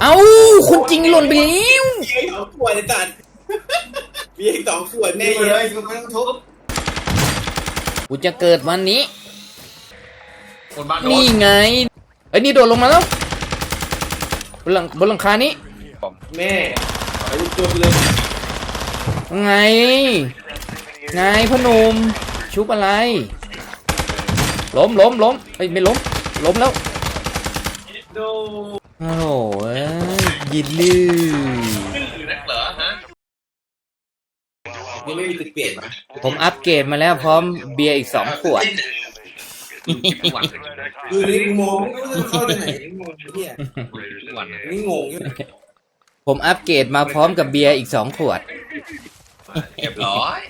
เอ้าคนจริงหล่นไปแล้วเบียร์สองขวดเลยจัดเบียร์สองขวดแน่นี่เลเลยยคุณไม่ต้องทุบกูจะเกิดวันนี้ คนบ้านโดนี่นไงเอ้ยนี่โดดลงมาแล้วบนหลังบนหลังคานี้แม่ไปลูกตัวไปเลยไง ไงพอหนุ่มชุบอะไร ล้มล้มล้มเอ้ยไม่ล้ม ล้มแล้ว โดโอ้โหเอ้ยยินลือคือนักเหรอฮะนี่ไม่มีตึกเปลี่ยนปะผมอัปเกรดมาแล้วพร้อมเบียร์อีกสองขวดทุกวันเลยคือนี่กูมองไม่รู้จะเข้าไปไหนนี่งงไอ้เนี่ยทุกวันเลยนี่งงอยู่ผมอัปเกรดมาพร้อมกับเบียร์อีกสองขวด เรียบร้อย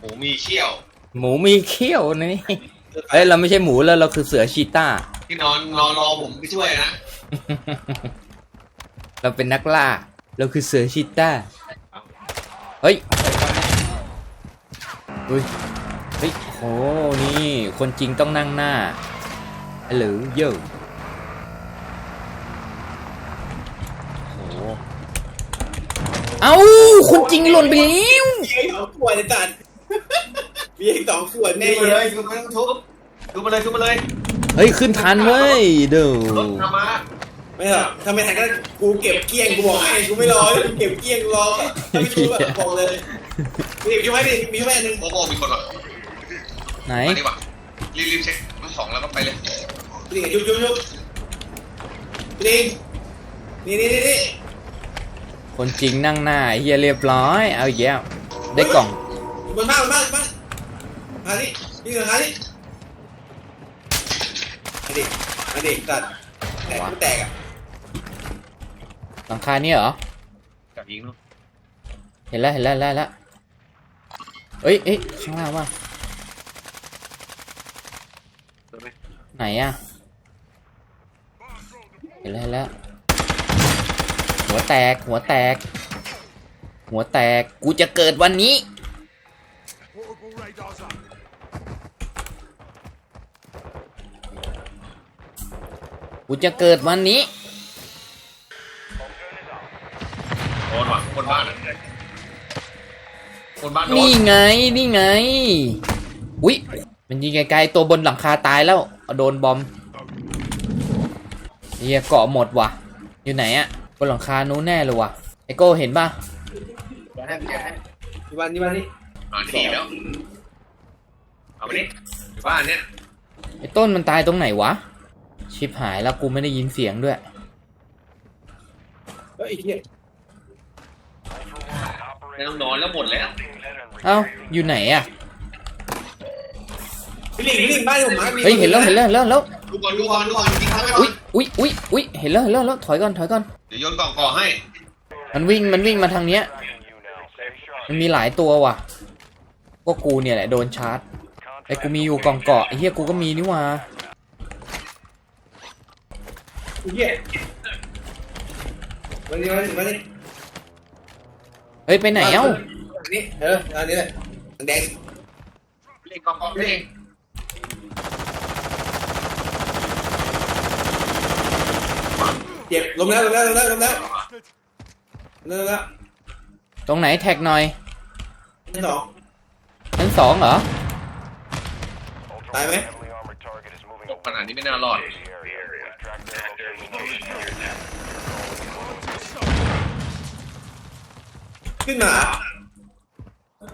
หมูมีเขี้ยว หมูมีเขี้ยวนี่ เฮ้ยเราไม่ใช่หมูแล้วเราคือเสือชีต้า ที่นอนนอนรอผมไปช่วยนะเราเป็นนักล่า เราคือเสือชีต้า เฮ้ยเฮ้ยเฮ้ยโหนี่ คนจริงต้องนั่งหน้าหรือเยอะโหเอ้าคนจริงหล่นไปแล้วเบียร์สองขวดเลยจัด เบียร์สองขวดแน่นี่เลเลยยคุณไม่ต้องทุบทุบมาเลยทุบมาเลยเฮ้ยขึ้นทันเว้ยเดูรถทำมาไม่หรอกถ้าไม่ทันก็กูเก็บเกี้ยงกูบอกให้กูไม่รอกูเก็บเกี้ยงรอถ้าไม่รู้แบบบอกเลยมีช่วยไหมมีช่วยไหมหนึ่งโมโมมีคนหรอไหนมาดีกว่ารีบรีบเช็ครถสองแล้วก็ไปเลยนี่ยุบยุบยุบนี่นี่นี่นี่คนจริงนั่งหน้าไอ้เฮียเรียบร้อย เอาอีกแล้วได้กล่องบนบ้านบนบ้านบนบ้าน มาดินี่เหรอมาดิมาดิมาดิตัดแตกไม่แตกอะหลังคานี่เหรอ จับยิงเนาะเห็นแล้วเห็นแล้วเห็นแล้วเห็นแล้วเอ้ยเอ้ยข้างล่างว่าเห็นไหมไหนอะเห็นแล้วเห็นแล้วหัวแตกหัวแตก หัวแตกกูจะเกิดวันนี้ กูจะเกิดวันนี้โดนว่ะคนบ้านอะคนบ้านโดนนี่ไง นี่ไง อุ๊ย มันยิงไกลๆ ตัวบนหลังคาตายแล้วเอาโดนบอมเฮียเกาะหมดว่ะ อยู่ไหนอะบนหลังคานู้นแน่เลยว่ะ ไอโก้เห็นป่ะแกให้แกให้ที่บ้านที่บ้านนี่อ่าทีแล้ว เอาไปดิบ้านเนี้ยไอต้นมันตายตรงไหนวะ ชิบหายแล้วกูไม่ได้ยินเสียงด้วยเฮ้ยไอ้เหี้ยไม่ต้องนอนแล้วหมดแล้วเอ้าอยู่ไหนอะพี่ลิงพี่ลิงบ้านผมมาเฮ้ยเห็นแล้วเห็นแล้วเห็นแล้วเห็นแล้วดูก่อนดูก่อนดูก่อนยิงเข้าไปก่ออุ๊นยอุ๊ยอุ๊ยอุ๊ยเห็นแล้วเห็นแล้วเห็นแล้วถอยก่อนถอยก่อนเดี๋ยวโยนกล่องก่อให้มันวิ่งมันวิ่งมาทางเนี้ย มันมีหลายตัวว่ะก็กูเนี่ยแหละโดนชาร์จไอ้กูมีอยู่กล่องเกาะไอ้เหี้ยกูก็มีนี่หว่าไอ้ เหี้ยวันนี้วันนี้วันนี้เฮ้ยไปไหนเอ้าอันนี้เอออันนี้แหละแดงเล่นกล่องก่อเล่นเจ็บลงแล้วลงแล้วลงแล้วลงแล้วลงแล้วตรงไหนแท็กหน่อยชั้นสองชั้นสองเหรอตายไหมตกขนาดนี้ไม่น่ารอด ขึ้นมา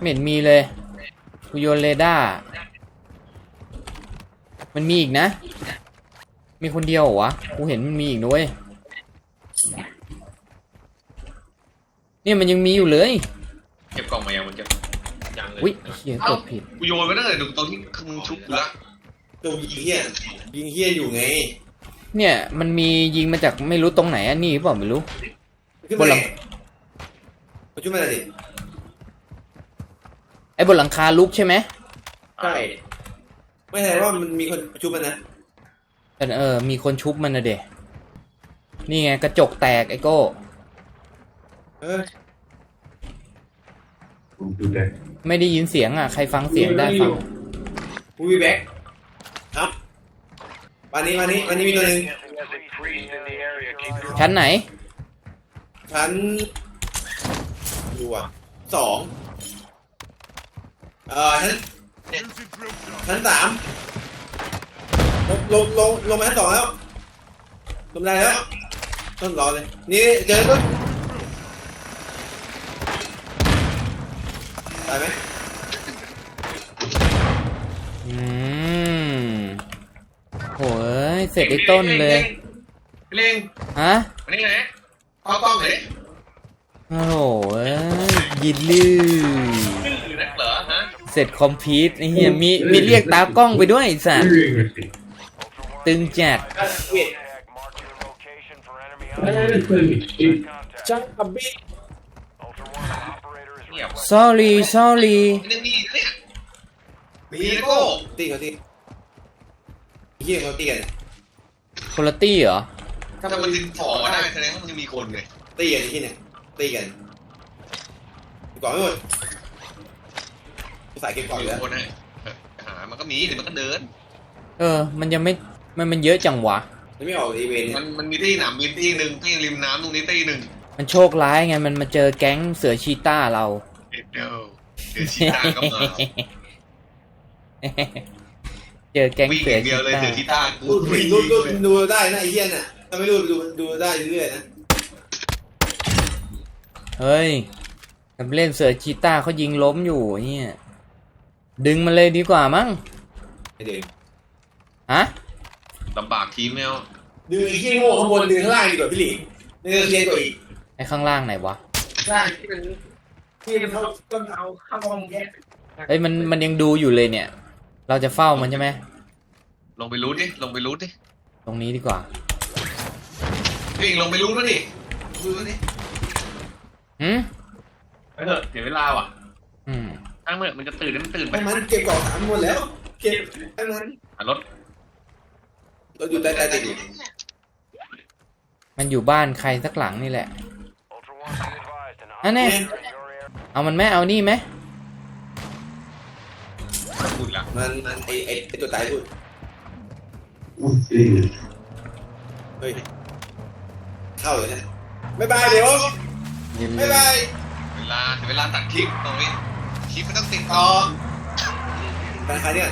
ไม่เห็นมีเลยกูโยนเรดาร์มันมีอีกนะ มีคนเดียวเหรอวะกูเห็นมันมีอีกนะเว้ยเนี่ยมันยังมีอยู่เลยเก็บกล่องมายังมันเก็บยังเลยอุ้ยเฮียกดผิดกูโยนไปตั้งแต่ตรงที่มึงชุบกูละตัวยิงเหี้ยยิงเหี้ยอยู่ไง เนี่ย มันมียิงมาจากไม่รู้ตรงไหนอันนี้หรือเปล่าไม่รู้ขึ้นบมานหไหลัน งมาช่วยมาหน่อยดิไอ้บนหลังคาลุกใช่ไหมใช่ไม่ใช่ว่ามันมีคนชุบมันนะเออเออ มีคนชุบมันนะเดะนี่ไงกระจกแตกไอ้โก้เออไม่ได้ยินเสียงอะ ใครฟังเสียงได้ฟังกูวีแบ็คครับวันนี้วันนี้วันนี้มีตัวหนึ่งชั้นไหน ชั้น ดูอะสองเอ่อชั้นชั้นสามลงลงลงลงมาชั้นสองแล้วลงได้แล้วต้นรอเลย นี่เจอต้นตายไหมอืมโหยเสร็จไอ้ต้นเลยพี่เล้งฮะ มานี่เลยเอากล้องเลยโอ้โหย ยินลือชื่อนักเหรอฮะเสร็จคอมพิวต์ไอ้เหี้ยมีมีเรียกตากล้องไปด้วยไอ้สัตว์ตึงจัดเวียดจังกับบิ๊กเงียบ sorry sorry มันยังมีนะเนี่ยมีนะโก้ตีเขาตีเฮียเขาตีกันคุณตี้เหรอถ้ามันดึงถอมาได้แสดงว่ามันยังมีคนไงตีกันที่เนี่ยตีกัน ก่อนไม่หมดใส่เก็บก่อนมีแล้วคนให้เออหามันก็มีเดี๋ยวมันก็เดิน เออ มันยังไม่มันมันเยอะจังวะมันไม่ออกอีเวนต์เนี่ยมันมันมีที่หนามบินที่หนึ่งที่ริมน้ำตรงนี้ที่หนึ่งมันโชคร้ายไงมันมาเจอแก๊งเสือชีต้าเรา เดี๋ยวเดี๋ยวชีตาก็มาเจอแก๊งวิ่งเสืออย่างเดีชียวเลยต้าเสือชีตากูรูดวิ่งรูดรูดดูได้นะไอ้เหี้ยน่ะถ้าไม่รูดดูดูได้เรื่อยๆนะเฮ้ย กับเล่นเสือชีต้าเขายิงล้มอยู่เนี่ยดึงมันเลยดีกว่ามั้งไอ้เด็กฮะลำบากทีมแมวดึงไอ้ขี้โง่ข้างบนดึงข้างล่างดีกว่าพี่หลีนี่ก็เคลียร์กว่าอีกไอ้ข้างล่างไหนวะใช่ที่เป็นที่เป็นเขาต้นเอาเข้าวงแยกเฮ้ยมันมันยังดูอยู่เลยเนี่ย เราจะเฝ้ามันใช่ไหมลงไปรูดดิลงไปรูดดิตรงนี้ดีกว่าวิ่งลงไปรูดแล้วดิรูดแล้วดิหืมไป เถอะเสียเวลาว่ะอืมทั้งเมื่อมันจะตื่นแล้วมันตื่นไปให้มันเก็บกล่องสามหมดแล้ว เก็บให้มันหารถเราอยู่ใต้ใต้ติดอยู่มันอยู่บ้านใครสักหลังนี่แหละ อันนี้ เอามันไหมเอานี่ไหมพูดอีกแล้วมันมันไอ้ไอ้ไอ้ตัวตายพูดเฮ้ยเข้าเลยนะบ๊ายบายเดี๋ยวบ๊ายบาย เวลาเวลาตัดคลิปตรงนี้คลิปมันต้องติดต่อธนาคารเนี่ย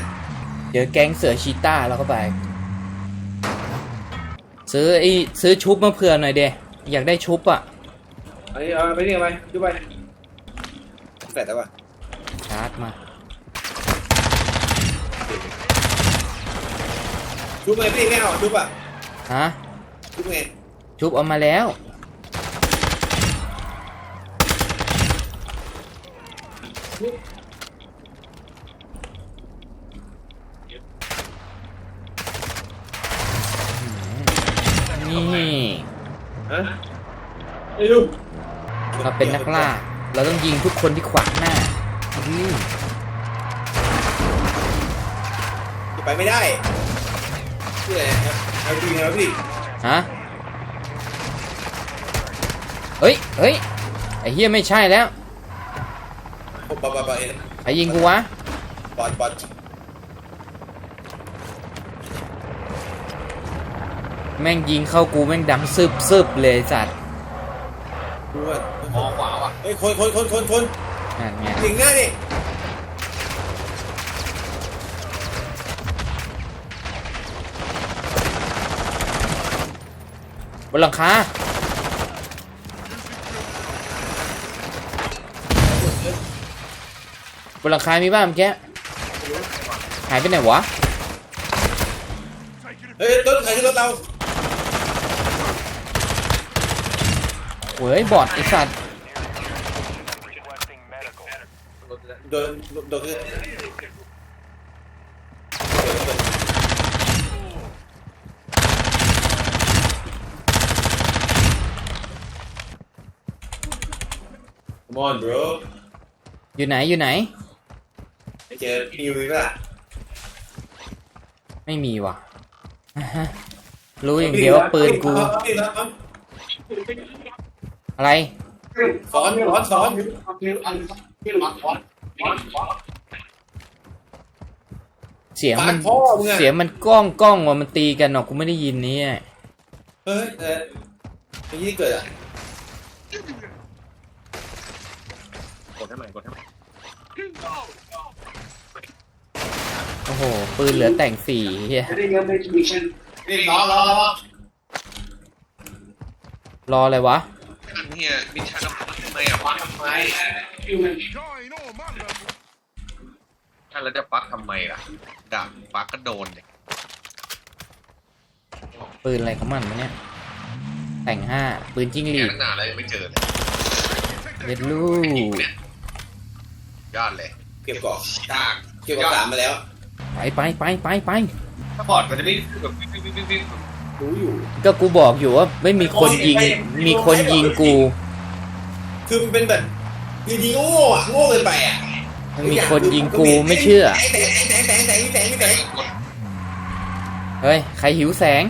เจอแก๊งเสือชีต้าแล้วก็ไป ซื้อไอ้ซื้อชุบมาเผื่อหน่อยเดอยากได้ชุบอะอันนี้เอาไปนี่ไปดูไปแฟดแต่ว่าชาร์จมาชุบไงพี่ไม่เอาชุบอะฮะชุบไงชุบเอามาแล้ว นี่ฮะไอ้ลูกเราเป็นนักล่า เราต้องยิงทุกคนที่ขวางหน้าอืมไปไม่ได้ชื่ออะไรครับเอาจริงนะพี่ฮะเฮ้ยเฮ้ยไอ้เฮียไม่ใช่แล้วผม บอลบอลบอลเองใครยิงกูวะบอลบอลแม่งยิงเข้ากูแม่งดังซึบซึบเลยไอ้สัตว์ดูว่ามองขวาว่ะเฮ้ยคนคนคนคนคนนั่นไงถึงหน้าดิบนหลังคา นหลังคามีบ้านเมื่อกี้หายไปไหนวะเฮ้ยรถใครขึ้นรถเราเฮ้ยบอดไอสัตว์โดนโดนขึ้นมอน bro อยู่ไหนอยู่ไหนไป เจอพี่ยูวีป่ะไม่มีว่ะอ่าฮะรู้อย่างเดียวว่าปืนกู อะไร สอนสอนสอนเสียงมันปากพ่อมึงอะเสียงมันก้องก้องว่ะมันตีกันหรอกกูไม่ได้ยินนี่เเฮ้ยเออไอ้ยี่เกิดอะกดให้ใหม่กดให้ใหม่ โอ้โห ปืนเหลือแต่งสี่เฮียไม่ได้ยังไม่มีฉันนี่รอรอรอรออะไรวะ เนี่ยมิชชั่นทำไมอะปักทำไมอยู่มันถ้าเราจะปักทำไมล่ะด่าปักก็โดนเนี่ยปืนอะไรของมันวะเนี่ย แต่งห้าปืนจิ้งหรีแกดตั้งนานแล้วยังไม่เจอเลยเด็ดลูกยอดเลยเก็บเกาะยากเก็บเกาะสามมาแล้ว ไปไปไปไปไปถ้าบอดมันจะไม่แบบวิ่งวิ่งวิ่งวิ่งรู้อยู่ ก็กูบอกอยู่ว่าไม่มีคนยิง มีคนยิงกู คือมันเป็นแบบคือยิงโง่อะโง่เกินไปอะมันมีคนยิงกูไม่เชื่อแสงแสงแสงแสงแสงแสงแสงเฮ้ย ใครหิวแสง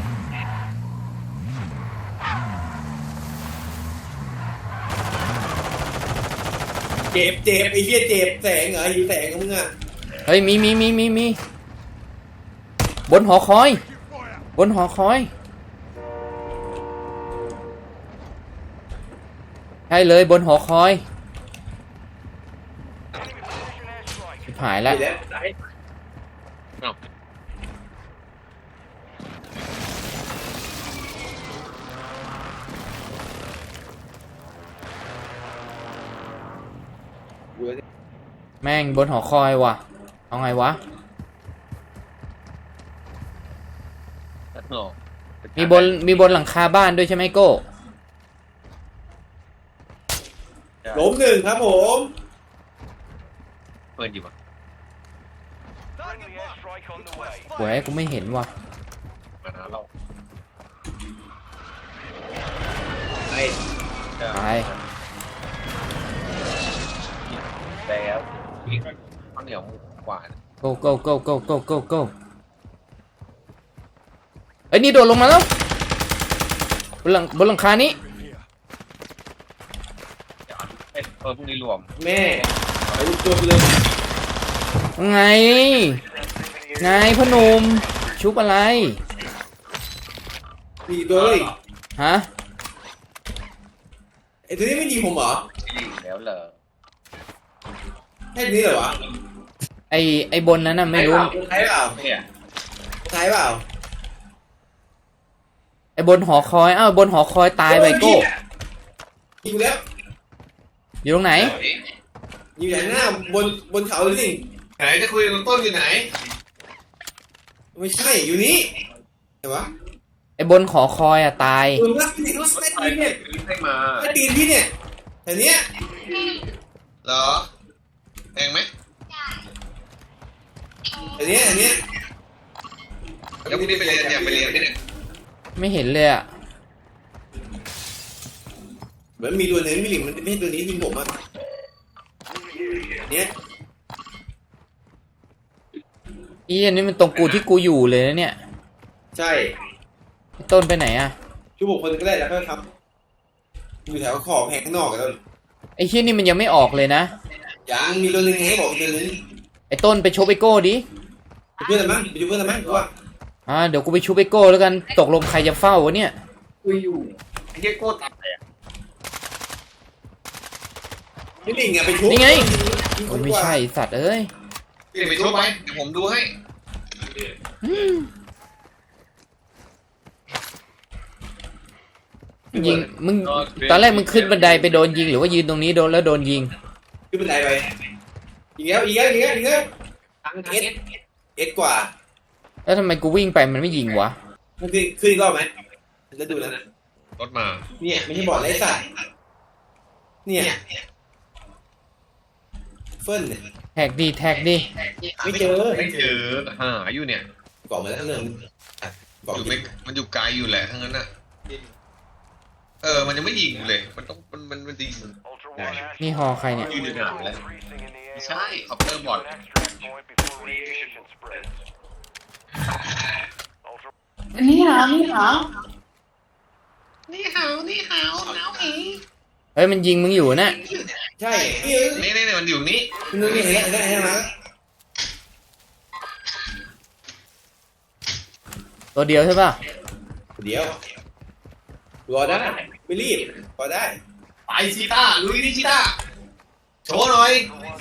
เจ็บเจ็บไอ้เหี้ยเจ็บแสงเหรอหิวแสงของมึงอะ เฮ้ย มีมีมีมีมี บนหอคอย บนหอคอย ใช่เลยบนหอคอยชิบหายแล้วเดี๋ยวเอ้าแม่งบนหอคอยว่ะ เอาไงวะ โอ้มีบนมีบนหลังคาบ้านด้วยใช่ไหมโก้ ล้มหนึ่งครับผมเปิดอยู่อะหวยกูไม่เห็นว่ะมานะเราไอ้ไปแล้วข้าวเหนียวหวาน go go go go go go go เอ้ยนี่โดดลงมาแล้วบนหลังบนหลังคานี้เอ้ยเออพรุ่งนี้รวมแม่ไปลูกตัวไปเลยไง ไงพอหนุ่มชุบอะไรสี่ตัวเลยฮะ ไอ้ตัวนี้ไม่ยิงผมเหรอที่แล้วเหรอแค่นี้เหรอวะไอไอบนนั้นน่ะไม่รู้ ใช่เปล่าเนี่ยใช่เปล่า ไอบนหอคอยอ้าวบนหอคอยตายไปโก้ยิงแล้วอยู่ตรงไหนอยู่อย่างหน้าบนบนเขาเลยสิไหนจะคุยกับต้นอยู่ไหน ไม่ใช่อยู่นี่เห็นปะไอบนหอคอยอะตายเออรักนี่รักไปแม่ตีนเนี่ยให้มาแม่ตีนพี่เนี่ยแต่เนี้ยเหรอแพงไหมแต่เนี้ยแต่เนี้ยแล้วพรุ่งนี้ไปเรียนเนี่ยไปเรียนไหมเนี่ย ไม่เห็นเลยอะเหมือนมีตัวหนึ่งมีหลิมมันไม่ใช่ตัวนี้ยิงผมอะเนี้ยอีอันนี้มันตรงกูที่กูอยู่เลยนะเนี่ย ใช่ไอ้ต้นไปไหนอะชูบุกคนก็ได้แล้วก็ครับอยู่แถวขอบแหงข้างนอกกันแล้วไอ้เฮียนี่มันยังไม่ออกเลยนะยังมีตัวหนึ่งไงบอกอีกตัวหนึ่งไอ้ต้นไปชุบไอโก้ดิไปเพื่อนอะไรมั้งไปดูเพื่อนอะไรมั้งกูว่า อ่าเดี๋ยวกูไปชุบไอโก้แล้วกันตกลงใครจะเฝ้าวะเนี่ยคุยอยู่ไอ้เหี้ยโก้ตายอะนี่ลิงไงไปชุบนี่ไงยิโอ้ยคนไม่กว่าใช่สัตว์เอ้ยพี่ไปช่วยไปเดี๋ยวผมดูให้ยิงมึงตอนแรกมึงขึ้นบันไดไปโดนยิงหรือว่ายืนตรงนี้โดนแล้วโดนยิงขึ้นเป็นไรไปอีกแล้วอีกแล้วอีกแล้วอีกแล้วทั้งเอสเอสกว่า แล้วทำไมกูวิ่งไปมันไม่ยิงวะ มันขึ้นขึ้นอีกรอบไหมแล้วดูแล้วนะ รถมา เนี่ยไม่ใช่บอดไรสัตว์เนี่ยเฟิร์นเนี่ยแท็กดีแท็กดีไม่เจอไม่เจอหาอยู่เนี่ยก่อนมาแล้วเรื่องก่อนอยู่ไม่มันอยู่ไกลอยู่แหละทั้งนั้นอะ เออ มันยังไม่ยิงเลย มันต้องมันมันมันยิงนี่ฮอใครเนี่ยยืนอยู่นานแล้วไม่ใช่คอปเตอร์บอด นี่หานี่หานี่หาวนี่หาวหนาวอีเฮ้ยมันยิงมึงอยู่นะใช่นี่นี่นี่นี่มันอยู่นี่นึกนี่เห็นแล้วเห็นแล้วเห็นแล้วตัวเดียวใช่ป่ะเดี๋ยวรอได้ไม่รีบรอได้ไปชีต้าลุยดิชีต้าโชว์หน่อย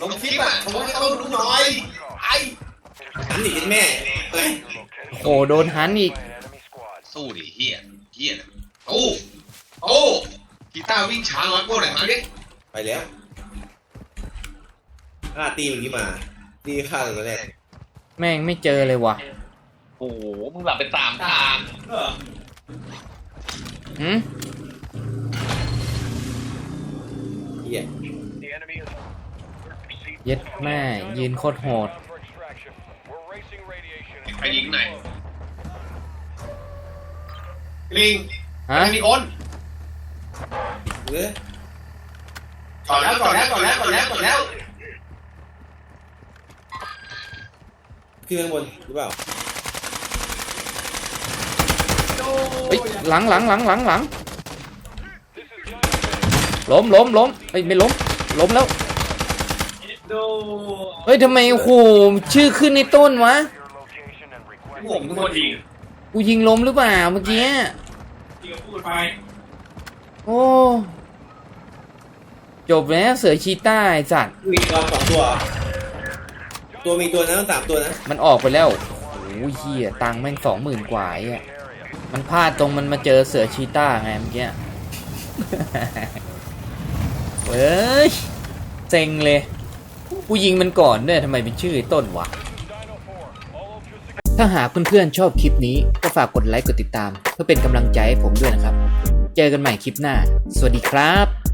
ลงคลิปอะโชว์ให้เขาดูหน่อยไอ หันหนีกันแม่เฮ้ยโหโดนหันอีก สู้ดิเฮียเฮียโอ้โอ้กีตาร์วิ่งช้าร้อยโก้หน่อยมาดิไปแล้วฆ่าตีเมื่อกี้มา ตีฆ่าตอนแรกแม่งไม่เจอเลยว่ะโอ้โหมึงหลับไปสามทางหืมเหี้ยเย็ดแม่ยืนโคตรโหด ไปยิงหน่อยลิงฮะไม่มีคนเนื้อก่อนแล้วก่อนแล้วก่อนแล้วก่อนแล้วก่อนแล้วขึ้นข้างบนหรือเปล่าเฮ้ยหลังหลังหลังหลังหลังล้มล้มล้มเฮ้ยไม่ล้มล้มแล้วโดเฮ้ยทำไมโอ้โหชื่อขึ้นในต้นวะ ผมทุกคนยิงกูยิงล้มหรือเปล่าเมื่อกี้ ยิงพูดไปโอ้ จบแล้วเสือชีต้าไอ้สัตว์ มีกองสองตัวตัวมีตัวนะต้องสามตัวนะมันออกไปแล้วโอ้ยเฮียตังค์แม่งสองหมื่นกว่าไอ้อะมันพลาดตรงมันมาเจอเสือชีต้าไงเมื่อกี้ เฮ้ย เซ็งเลย กูยิงมันก่อนด้วยทำไมเป็นชื่อไอ้ต้นวะ ถ้าหากเพื่อนๆชอบคลิปนี้ก็ฝากกดไลค์กดติดตาม เพื่อเป็นกำลังใจให้ผมด้วยนะครับ เจอกันใหม่คลิปหน้า สวัสดีครับ